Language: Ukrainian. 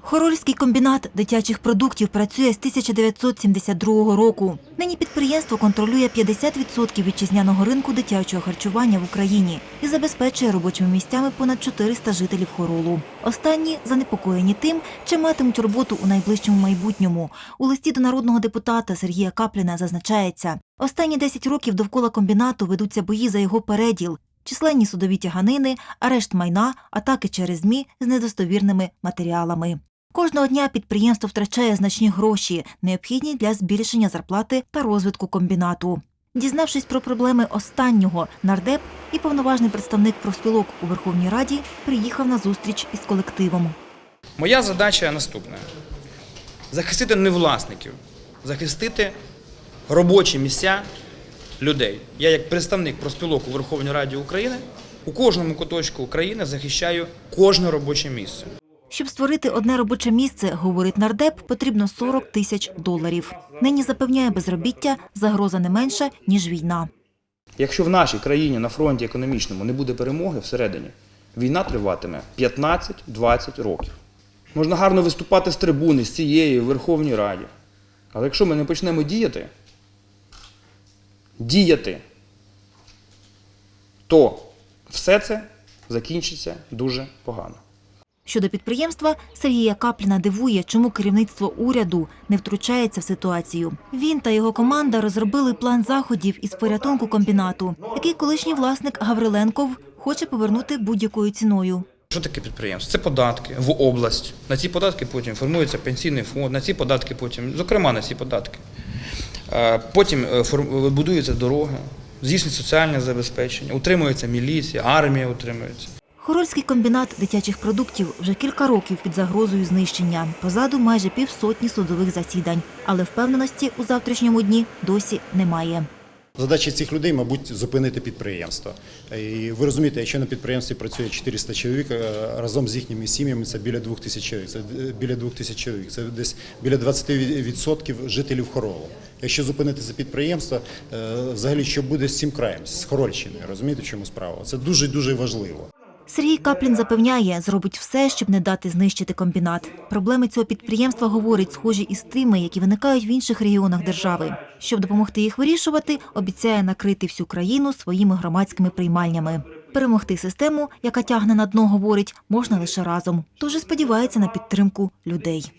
Хорольський комбінат дитячих продуктів працює з 1972 року. Нині підприємство контролює 50% вітчизняного ринку дитячого харчування в Україні і забезпечує робочими місцями понад 400 жителів Хоролу. Останні занепокоєні тим, чи матимуть роботу у найближчому майбутньому. У листі до народного депутата Сергія Капліна зазначається, останні 10 років довкола комбінату ведуться бої за його переділ. Численні судові тяганини, арешт майна, атаки через ЗМІ з недостовірними матеріалами. Кожного дня підприємство втрачає значні гроші, необхідні для збільшення зарплати та розвитку комбінату. Дізнавшись про проблеми останнього, нардеп і повноважний представник профспілок у Верховній Раді приїхав на зустріч із колективом. Моя задача наступна: захистити не власників, захистити робочі місця людей. Я, як представник профспілок у Верховній Раді України, у кожному куточку України захищаю кожне робоче місце. Щоб створити одне робоче місце, говорить нардеп, потрібно 40 тисяч доларів. Нині запевняє безробіття, загроза не менша, ніж війна. Якщо в нашій країні на фронті економічному не буде перемоги всередині, війна триватиме 15-20 років. Можна гарно виступати з трибуни, з цієї в Верховній Раді. Але якщо ми не почнемо діяти, діяти, то все це закінчиться дуже погано. Щодо підприємства, Сергія Капліна дивує, чому керівництво уряду не втручається в ситуацію. Він та його команда розробили план заходів із порятунку комбінату, який колишній власник Гавриленков хоче повернути будь-якою ціною. Що таке підприємство? Це податки в область. На ці податки потім формується пенсійний фонд, на ці податки потім, зокрема на ці податки. Е, Потім е, будуються дороги, здійснюється соціальне забезпечення, утримується міліція, армія утримується. Хорольський комбінат дитячих продуктів вже кілька років під загрозою знищення. Позаду майже півсотні судових засідань, але впевненості у завтрашньому дні досі немає. Задача цих людей, мабуть, зупинити підприємство. І ви розумієте, якщо на підприємстві працює 400 чоловік, е, разом з їхніми сім'ями це біля 2000 чоловік. Це е, біля 2000 чоловік. Це десь біля 20% жителів Хоролу. Якщо зупинити це підприємство, е, взагалі що буде з цим краєм, з Хорольщиною, розумієте, в чому справа? Це дуже дуже важливо. Сергій Каплін запевняє, зробить все, щоб не дати знищити комбінат. Проблеми цього підприємства, говорить, схожі із тими, які виникають в інших регіонах держави. Щоб допомогти їх вирішувати, обіцяє накрити всю країну своїми громадськими приймальнями. Перемогти систему, яка тягне на дно, говорить, можна лише разом. Тож сподівається на підтримку людей.